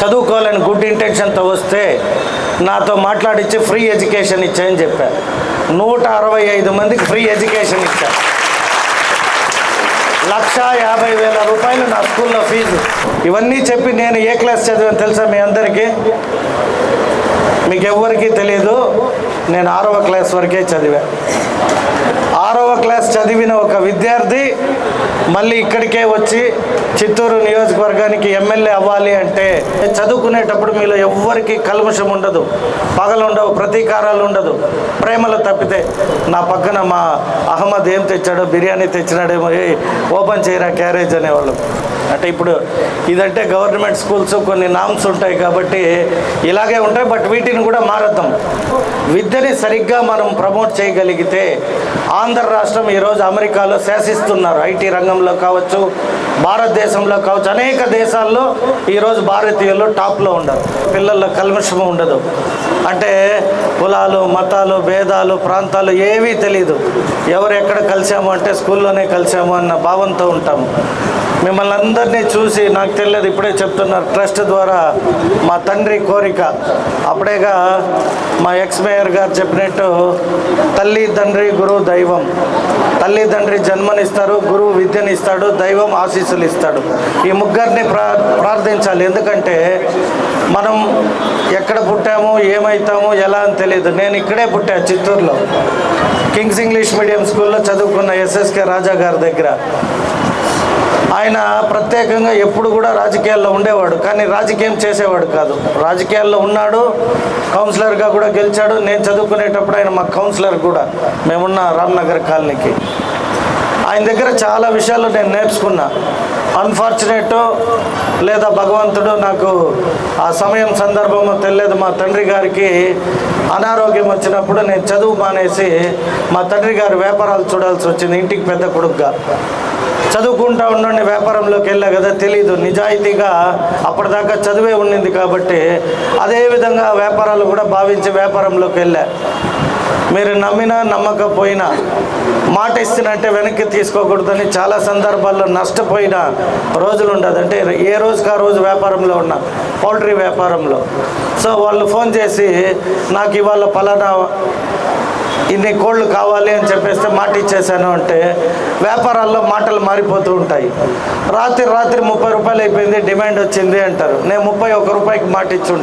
చదువుకోవాలని గుడ్ ఇంటెన్షన్తో వస్తే నాతో మాట్లాడించి ఫ్రీ ఎడ్యుకేషన్ ఇచ్చాయని చెప్పారు నూట అరవై ఐదు మందికి ఫ్రీ ఎడ్యుకేషన్ ఇచ్చారు. లక్ష యాభై వేల రూపాయలు నా స్కూల్లో ఫీజు. ఇవన్నీ చెప్పి నేను ఏ క్లాస్ చదివాను తెలుసా మీ అందరికీ? మీకు ఎవ్వరికీ తెలియదు నేను ఆరవ క్లాస్ వరకే చదివాను క్లాస్ చదివిన ఒక విద్యార్థి మళ్ళీ ఇక్కడికే వచ్చి చిత్తూరు నియోజకవర్గానికి ఎమ్మెల్యే అవ్వాలి అంటే చదువుకునేటప్పుడు మీలో ఎవ్వరికి కల్మషం ఉండదు పగలు ఉండవు ప్రతీకారాలు ఉండదు ప్రేమలు తప్పితే నా పక్కన మా అహ్మద్ ఏం తెచ్చాడో బిర్యానీ తెచ్చినాడేమో ఓపెన్ చేయరా క్యారేజ్ అనేవాళ్ళు. అంటే ఇప్పుడు ఇదంటే గవర్నమెంట్ స్కూల్స్ కొన్ని నామ్స్ ఉంటాయి కాబట్టి ఇలాగే ఉంటాయి బట్ వీటిని కూడా మారద్దాం. విద్యని సరిగ్గా మనం ప్రమోట్ చేయగలిగితే ఆంధ్ర రాష్ట్రం ఈరోజు అమెరికాలో శాసిస్తున్నారు. ఐటీ రంగంలో కావచ్చు భారతదేశంలో కావచ్చు అనేక దేశాల్లో ఈరోజు భారతీయులు టాప్లో ఉండరు. పిల్లల్లో కల్మషం ఉండదు. అంటే కులాలు మతాలు భేదాలు ప్రాంతాలు ఏవీ తెలియదు ఎవరు ఎక్కడ కలిసాము అంటే స్కూల్లోనే కలిసాము అన్న భావంతో ఉంటాము. మిమ్మల్ని అందరినీ చూసి నాకు తెలియదు ఇప్పుడే చెప్తున్నారు. ట్రస్ట్ ద్వారా మా తండ్రి కోరిక. అప్పుడేగా మా ఎక్స్ మేయర్ గారు చెప్పినట్టు తల్లి తండ్రి గురువు దైవం. తల్లి తండ్రి జన్మనిస్తారు గురువు విద్యనిస్తాడు దైవం ఆశీస్సులు ఇస్తాడు ఈ ముగ్గురిని ప్రా ప్రార్థించాలి. ఎందుకంటే మనం ఎక్కడ పుట్టాము ఏమవుతాము ఎలా అని తెలియదు. నేను ఇక్కడే పుట్టా చిత్తూరులో. కింగ్స్ ఇంగ్లీష్ మీడియం స్కూల్లో చదువుకున్న ఎస్ఎస్కే రాజా గారి దగ్గర. ఆయన ప్రత్యేకంగా ఎప్పుడు కూడా రాజకీయాల్లో ఉండేవాడు కానీ రాజకీయం చేసేవాడు కాదు. రాజకీయాల్లో ఉన్నాడు కౌన్సిలర్గా కూడా గెలిచాడు. నేను చదువుకునేటప్పుడు ఆయన మా కౌన్సిలర్ కూడా. మేమున్న రామ్నగర్ కాలనీకి. ఆయన దగ్గర చాలా విషయాలు నేను నేర్చుకున్నా. అన్ఫార్చునేట్ లేదా భగవంతుడు నాకు ఆ సమయం సందర్భము తెలియదు. మా తండ్రి గారికి అనారోగ్యం వచ్చినప్పుడు నేను చదువు మానేసి మా తండ్రి గారు వ్యాపారాలు చూడాల్సి వచ్చింది. ఇంటికి పెద్ద కొడుకుగా చదువుకుంటా ఉండండి వ్యాపారంలోకి వెళ్ళా కదా తెలీదు. నిజాయితీగా అప్పటిదాకా చదివే ఉండింది కాబట్టి అదేవిధంగా వ్యాపారాలు కూడా భావించి వ్యాపారంలోకి వెళ్ళా. మీరు నమ్మినా నమ్మకపోయినా మాట ఇస్తున్నట్టే వెనక్కి తీసుకోకూడదని చాలా సందర్భాల్లో నష్టపోయిన రోజులు ఉండదు అంటే ఏ రోజుకి ఆ రోజు వ్యాపారంలో ఉన్నా పౌల్ట్రీ వ్యాపారంలో. సో వాళ్ళు ఫోన్ చేసి నాకు ఇవాళ పలానా ఇన్ని కోళ్ళు కావాలి అని చెప్పేస్తే మాట ఇచ్చేసాను అంటే వ్యాపారాల్లో మాటలు మారిపోతూ ఉంటాయి. రాత్రి రాత్రి ముప్పై రూపాయలు అయిపోయింది డిమాండ్ వచ్చింది అంటారు. నేను ముప్పై ఒక రూపాయికి మాట ఇచ్చి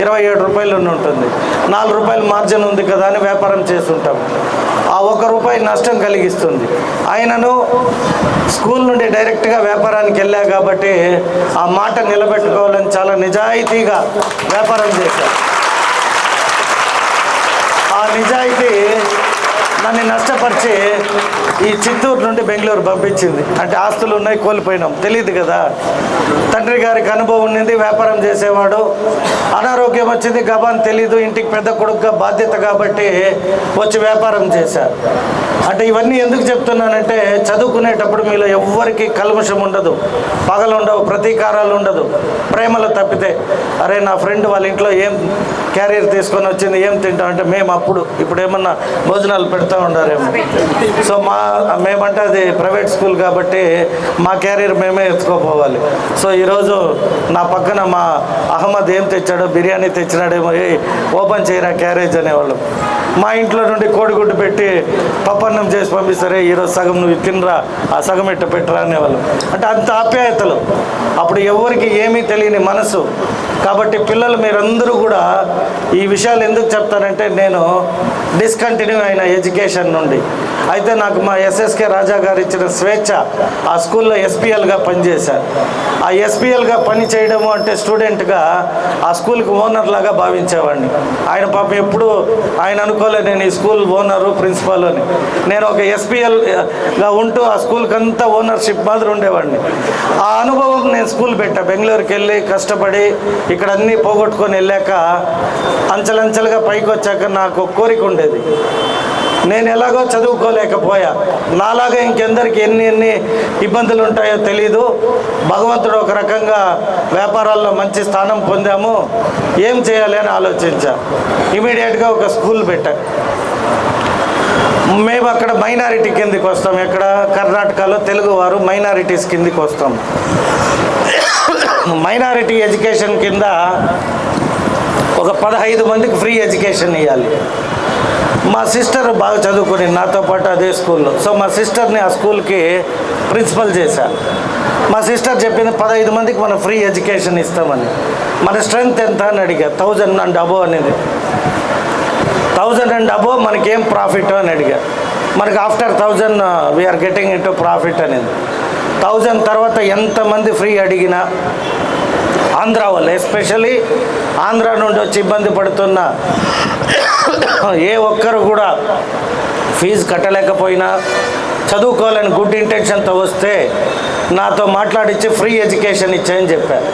ఇరవై ఏడు రూపాయలు ఉంటుంది. నాలుగు రూపాయలు మార్జిన్ ఉంది కదా అని వ్యాపారం చేస్తుంటాం. ఆ ఒక్క రూపాయి నష్టం కలిగిస్తుంది. ఆయనను స్కూల్ నుండి డైరెక్ట్గా వ్యాపారానికి వెళ్ళా కాబట్టి ఆ మాట నిలబెట్టుకోవాలని చాలా నిజాయితీగా వ్యాపారం చేశారు. ఆ నిజాయితీ నన్ను నష్టపరిచి ఈ చిత్తూరు నుండి బెంగళూరు పంపించింది. అంటే ఆస్తులు ఉన్నాయి కోల్పోయినాం. తెలియదు కదా. తండ్రి గారికి అనుభవం ఉండింది వ్యాపారం చేసేవాడు. అనారోగ్యం వచ్చింది గబాన్ తెలీదు. ఇంటికి పెద్ద కొడుకుగా బాధ్యత కాబట్టి వచ్చి వ్యాపారం చేశారు. అంటే ఇవన్నీ ఎందుకు చెప్తున్నానంటే చదువుకునేటప్పుడు మీలో ఎవ్వరికి కల్మషం ఉండదు పగలు ఉండవు ప్రతీకారాలు ఉండదు ప్రేమలు తప్పితే. అరే నా ఫ్రెండ్ వాళ్ళ ఇంట్లో ఏం క్యారియర్ తీసుకొని వచ్చింది ఏం తింటాం అంటే మేము అప్పుడు ఇప్పుడు ఏమన్నా భోజనాలు పెడతా ఉండారేమో. సో మా మేమంటే అది ప్రైవేట్ స్కూల్ కాబట్టి మా క్యారియర్ మేమే ఎత్తుకోపోవాలి. సో ఈరోజు నా పక్కన మా అహ్మద్ ఏం తెచ్చాడో బిర్యానీ తెచ్చినాడేమో ఓపెన్ చేయరా క్యారేజ్ అనేవాళ్ళం. మా ఇంట్లో నుండి కోడిగుడ్డు పెట్టి అన్నం చేసి పంపిస్తారే ఈరోజు సగం నువ్వు తినరా ఆ సగం ఎట్ట పెట్టరా అనేవాళ్ళు. అంటే అంత ఆప్యాయతలు. అప్పుడు ఎవరికి ఏమీ తెలియని మనసు. కాబట్టి పిల్లలు మీరందరూ కూడా ఈ విషయాలు ఎందుకు చెప్తానంటే నేను డిస్కంటిన్యూ అయిన ఎడ్యుకేషన్ నుండి. అయితే నాకు మా ఎస్ఎస్కే రాజా గారు ఇచ్చిన స్వేచ్ఛ ఆ స్కూల్లో ఎస్పీఎల్గా పనిచేశారు. ఆ ఎస్పీఎల్గా పని చేయడము అంటే స్టూడెంట్గా ఆ స్కూల్కి ఓనర్ లాగా భావించేవాడిని. ఆయన పాపం ఎప్పుడు ఆయన అనుకోలే నేను ఈ స్కూల్ ఓనరు ప్రిన్సిపాల్ అని. నేను ఒక ఎస్పీఎల్గా ఉంటూ ఆ స్కూల్కి అంతా ఓనర్షిప్ మాదిరి ఉండేవాడిని. ఆ అనుభవం నేను స్కూల్ పెట్టా. బెంగళూరుకి వెళ్ళి కష్టపడి ఇక్కడ అన్నీ పోగొట్టుకొని వెళ్ళాక అంచెలంచెలుగా పైకి వచ్చాక నాకు కోరిక ఉండేది. నేను ఎలాగో చదువుకోలేకపోయా. నాలాగా ఇంకెందరికి ఎన్ని ఎన్ని ఇబ్బందులు ఉంటాయో తెలీదు. భగవంతుడు ఒక రకంగా వ్యాపారాల్లో మంచి స్థానం పొందాము. ఏం చేయాలి అని ఆలోచించా. ఇమీడియట్గా ఒక స్కూల్ పెట్టా. మేము అక్కడ మైనారిటీ కిందికి వస్తాం. ఎక్కడ? కర్ణాటకలో తెలుగు వారు మైనారిటీస్ కిందికి వస్తాం. మైనారిటీ ఎడ్యుకేషన్ కింద ఒక పదహైదు మందికి ఫ్రీ ఎడ్యుకేషన్ ఇవ్వాలి మా సిస్టర్ బాగా చదువుకుని నాతో పాటు అదే స్కూల్లో. సో మా సిస్టర్ని ఆ స్కూల్కి ప్రిన్సిపల్ చేశా. మా సిస్టర్ చెప్పింది పదహైదు మందికి మనం ఫ్రీ ఎడ్యుకేషన్ ఇస్తామని. మన స్ట్రెంగ్త్ ఎంత? అని అడిగా. థౌజండ్ అండ్ అబో అనేది. థౌజండ్ అండ్ అబో మనకేం ప్రాఫిట్ అని అడిగా మనకి after thousand we're getting it profit అనేది. థౌజండ్ తర్వాత ఎంతమంది ఫ్రీ అడిగినా ఆంధ్ర వాళ్ళు ఎస్పెషలీ ఆంధ్ర నుండి వచ్చి ఇబ్బంది పడుతున్న ఏ ఒక్కరు కూడా ఫీజు కట్టలేకపోయినా చదువుకోవాలని గుడ్ ఇంటెన్షన్తో వస్తే నాతో మాట్లాడించి ఫ్రీ ఎడ్యుకేషన్ ఇచ్చాయని చెప్పారు.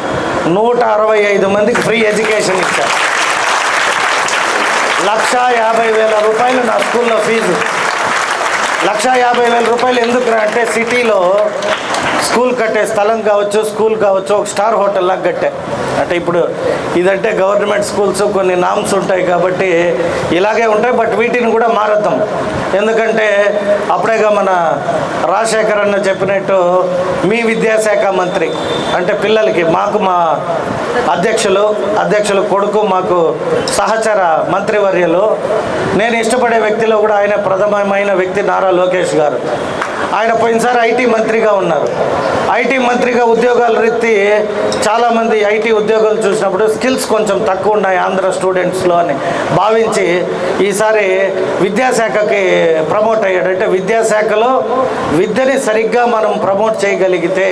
నూట అరవై ఐదు మందికి ఫ్రీ ఎడ్యుకేషన్ ఇచ్చారు. లక్ష యాభై వేల రూపాయలు నా స్కూల్లో ఫీజు. లక్ష యాభై వేల రూపాయలు ఎందుకు అంటే సిటీలో స్కూల్ కట్టే స్థలం కావచ్చు స్కూల్ కావచ్చు ఒక స్టార్ హోటల్ లాగా కట్టే. అంటే ఇప్పుడు ఇదంటే గవర్నమెంట్ స్కూల్స్ కొన్ని నామ్స్ ఉంటాయి కాబట్టి ఇలాగే ఉంటాయి బట్ వీటిని కూడా మారద్దాం. ఎందుకంటే అప్పుడేగా మన రాజశేఖర్ అన్న చెప్పినట్టు మీ విద్యాశాఖ మంత్రి అంటే పిల్లలకి మాకు మా అధ్యక్షులు అధ్యక్షులు కొడుకు మాకు సహచర మంత్రివర్యులు నేను ఇష్టపడే వ్యక్తిలో కూడా ఆయన ప్రథమమైన వ్యక్తి నారా లోకేష్ గారు. ఆయన పోయినసారి ఐటీ మంత్రిగా ఉన్నారు. ఐటీ మంత్రిగా ఉద్యోగాల రీతి చాలామంది ఐటీ ఉద్యోగాలు చూసినప్పుడు స్కిల్స్ కొంచెం తక్కువ ఉన్నాయి ఆంధ్ర స్టూడెంట్స్లో అని భావించి ఈసారి విద్యాశాఖకి ప్రమోట్ అయ్యాడు. అంటే విద్యాశాఖలో విద్యని సరిగ్గా మనం ప్రమోట్ చేయగలిగితే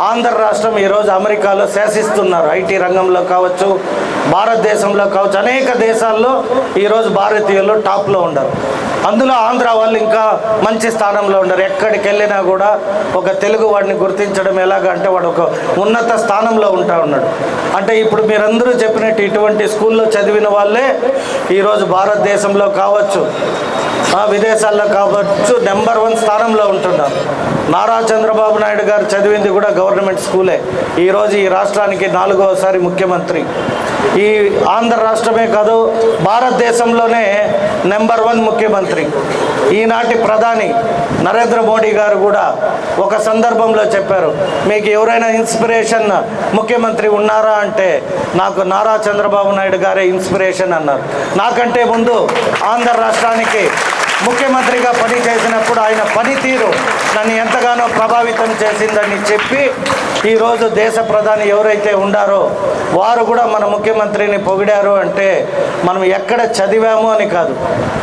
ఆంధ్ర రాష్ట్రం ఈరోజు అమెరికాలో శాసిస్తున్నారు. ఐటీ రంగంలో కావచ్చు భారతదేశంలో కావచ్చు అనేక దేశాల్లో ఈరోజు భారతీయులు టాప్లో ఉండరు. అందులో ఆంధ్ర వాళ్ళు ఇంకా మంచి స్థానంలో ఉండరు. ఎక్కడికి వెళ్ళినా కూడా ఒక తెలుగు వాడిని గుర్తించడం ఎలాగ అంటే వాడు ఒక ఉన్నత స్థానంలో ఉంటా ఉన్నాడు. అంటే ఇప్పుడు మీరందరూ చెప్పినట్టు ఇటువంటి స్కూల్లో చదివిన వాళ్ళే ఈరోజు భారతదేశంలో కావచ్చు ఆ, విదేశాల్లో కావచ్చు నెంబర్ వన్ స్థానంలో ఉంటున్నారు. నారా చంద్రబాబు నాయుడు గారు చదివింది కూడా గవర్నమెంట్ స్కూలే. ఈరోజు ఈ రాష్ట్రానికి నాలుగవసారి ముఖ్యమంత్రి. ఈ ఆంధ్ర రాష్ట్రమే కాదు భారతదేశంలోనే నెంబర్ వన్ ముఖ్యమంత్రి. ఈనాటి ప్రధాని నరేంద్ర మోడీ గారు కూడా ఒక సందర్భంలో చెప్పారు మీకు ఎవరైనా ఇన్స్పిరేషన్ ముఖ్యమంత్రి ఉన్నారా అంటే నాకు నారా చంద్రబాబు నాయుడు గారే ఇన్స్పిరేషన్ అన్నారు. నాకంటే ముందు ఆంధ్ర రాష్ట్రానికి ముఖ్యమంత్రిగా పని చేసినప్పుడు ఆయన పనితీరు నన్ను ఎంతగానో ప్రభావితం చేసిందని చెప్పి ఈరోజు దేశ ప్రధాని ఎవరైతే ఉండారో వారు కూడా మన ముఖ్యమంత్రిని పొగిడారు అంటే మనం ఎక్కడ చదివాము అని కాదు.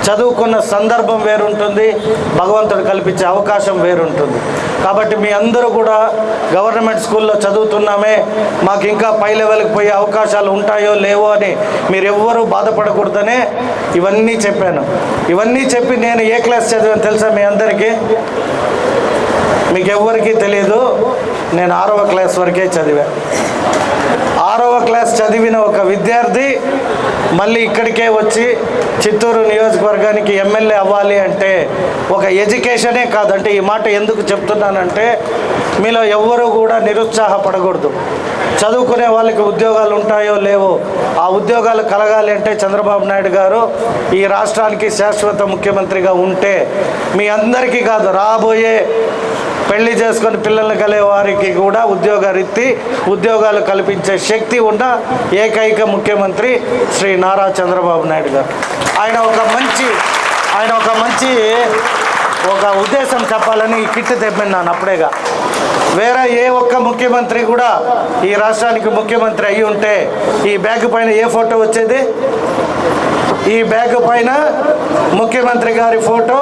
చదువుకున్న సందర్భం వేరుంటుంది భగవంతుడు కల్పించే అవకాశం వేరుంటుంది. కాబట్టి మీ అందరూ కూడా గవర్నమెంట్ స్కూల్లో చదువుతున్నామే మాకు ఇంకా పై లెవెల్కి పోయే అవకాశాలు ఉంటాయో లేవో అని మీరెవ్వరూ బాధపడకూడదనే ఇవన్నీ చెప్పాను. ఇవన్నీ చెప్పి నేను ఏ క్లాస్ చదివాను తెలుసా మీ అందరికీ? మీకు ఎవ్వరికీ తెలియదు నేను ఆరవ క్లాస్ వరకే చదివా. ఆరవ క్లాస్ చదివిన ఒక విద్యార్థి మళ్ళీ ఇక్కడికే వచ్చి చిత్తూరు నియోజకవర్గానికి ఎమ్మెల్యే అవ్వాలి అంటే ఒక ఎడ్యుకేషనే కాదంటే ఈ మాట ఎందుకు చెప్తున్నానంటే మీలో ఎవ్వరూ కూడా నిరుత్సాహపడకూడదు. చదువుకునే వాళ్ళకి ఉద్యోగాలు ఉంటాయో లేవో ఆ ఉద్యోగాలు కలగాలి అంటే చంద్రబాబు నాయుడు గారు ఈ రాష్ట్రానికి శాశ్వత ముఖ్యమంత్రిగా ఉంటే మీ అందరికీ కాదు రాబోయే పెళ్ళి చేసుకొని పిల్లలు కలే వారికి కూడా ఉద్యోగ రీతి ఉద్యోగాలు కల్పించే శక్తి ఉన్న ఏకైక ముఖ్యమంత్రి శ్రీ నారా చంద్రబాబు నాయుడు గారు. ఆయన ఒక మంచి ఆయన ఒక మంచి ఒక ఉద్దేశం చెప్పాలని ఈ కిట్ తెప్పిన్నాను అప్పుడేగా. వేరే ఏ ఒక్క ముఖ్యమంత్రి కూడా ఈ రాష్ట్రానికి ముఖ్యమంత్రి అయి ఉంటే ఈ బ్యాగ్ పైన ఏ ఫోటో వచ్చేది? ఈ బ్యాగ్ పైన ముఖ్యమంత్రి గారి ఫోటో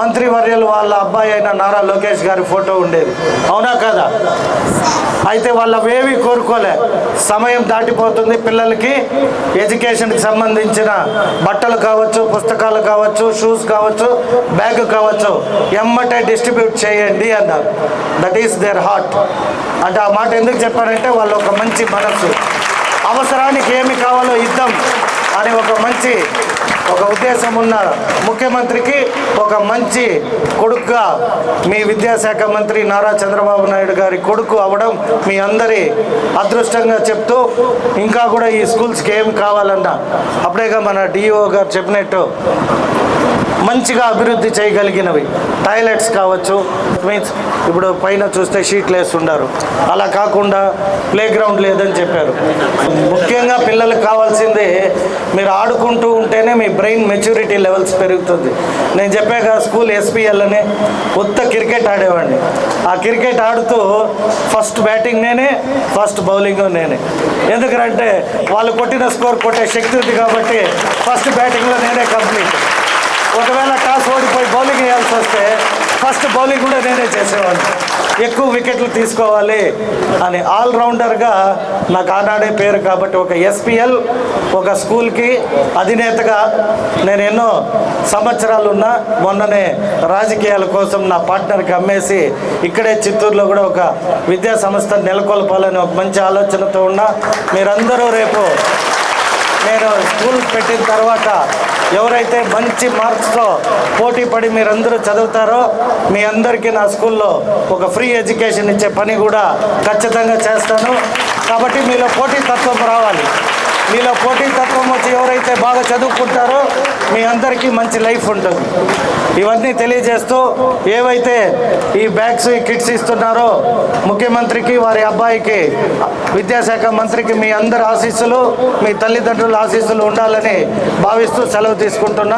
మంత్రివర్యులు వాళ్ళ అబ్బాయి అయిన నారా లోకేష్ గారి ఫోటో ఉండేది. అవునా కదా? అయితే వాళ్ళవేవి కోరుకోలే. సమయం దాటిపోతుంది పిల్లలకి. ఎడ్యుకేషన్కి సంబంధించిన బట్టలు కావచ్చు పుస్తకాలు కావచ్చు షూస్ కావచ్చు బ్యాగ్ కావచ్చు ఎమ్మటే డిస్ట్రిబ్యూట్ చేయండి అన్నారు. దట్ ఈస్ దేర్ హార్ట్ అంటే ఆ మాట ఎందుకు చెప్పారంటే వాళ్ళు ఒక మంచి మనసు అవసరానికి ఏమి కావాలో ఇద్దాం. అని ఒక మంచి ఒక ఉద్దేశం ఉన్న ముఖ్యమంత్రికి ఒక మంచి కొడుకుగా మీ విద్యాశాఖ మంత్రి నారా చంద్రబాబు నాయుడు గారి కొడుకు అవడం మీ అందరి అదృష్టంగా చెప్తూ ఇంకా కూడా ఈ స్కూల్స్కి ఏం కావాలన్నా. అప్పుడేగా మన డిఈఓ గారు చెప్పినట్టు మంచిగా అభివృద్ధి చేయగలిగినవి. టాయిలెట్స్ కావచ్చు మీన్స్ ఇప్పుడు పైన చూస్తే షీట్లు వేస్తుండారు ఉండారు. అలా కాకుండా ప్లే గ్రౌండ్ లేదని చెప్పారు. ముఖ్యంగా పిల్లలకు కావాల్సింది మీరు ఆడుకుంటూ ఉంటేనే మీ బ్రెయిన్ మెచ్యూరిటీ లెవెల్స్ పెరుగుతుంది. నేను చెప్పాక స్కూల్ ఎస్పీఎల్ అని కొత్త క్రికెట్ ఆడేవాడిని. ఆ క్రికెట్ ఆడుతూ ఫస్ట్ బ్యాటింగ్ నేనే ఫస్ట్ బౌలింగ్ నేనే. ఎందుకంటే వాళ్ళు కొట్టిన స్కోర్ కొట్టే శక్తి ఉంది కాబట్టి ఫస్ట్ బ్యాటింగ్లో నేనే కంప్లీట్ ఒకవేళ టాస్ ఓడిపోయి బౌలింగ్ వేయాల్సి వస్తే ఫస్ట్ బౌలింగ్ కూడా నేనే చేసేవాడిని. ఎక్కువ వికెట్లు తీసుకోవాలి అని ఆల్రౌండర్గా నాకు ఆనాడే పేరు కాబట్టి ఒక ఎస్పిఎల్ ఒక స్కూల్కి అధినేతగా నేను ఎన్నో సంవత్సరాలు ఉన్నా మొన్ననే రాజకీయాల కోసం నా పార్ట్నర్కి అమ్మేసి ఇక్కడే చిత్తూరులో కూడా ఒక విద్యా సంస్థ నెలకొల్పాలని ఒక మంచి ఆలోచనతో ఉన్నా. మీరందరూ రేపు నేను స్కూల్ పెట్టిన తర్వాత ఎవరైతే మంచి మార్క్స్తో పోటీ పడి మీరందరూ చదువుతారో మీ అందరికీ నా స్కూల్లో ఒక ఫ్రీ ఎడ్యుకేషన్ ఇచ్చే పని కూడా ఖచ్చితంగా చేస్తాను. కాబట్టి మీలో పోటీ తత్వం రావాలి. మీలో పోటీ తత్వం వచ్చి ఎవరైతే బాగా చదువుకుంటారో మీ అందరికీ మంచి లైఫ్ ఉంటుంది. ఇవన్నీ తెలియజేస్తూ ఏవైతే ఈ బ్యాగ్స్ ఈ కిట్స్ ఇస్తున్నారో ముఖ్యమంత్రికి వారి అబ్బాయికి విద్యాశాఖ మంత్రికి మీ అందరి ఆశీస్సులు మీ తల్లిదండ్రుల ఆశీస్సులు ఉండాలని భావిస్తూ సెలవు తీసుకుంటున్నా.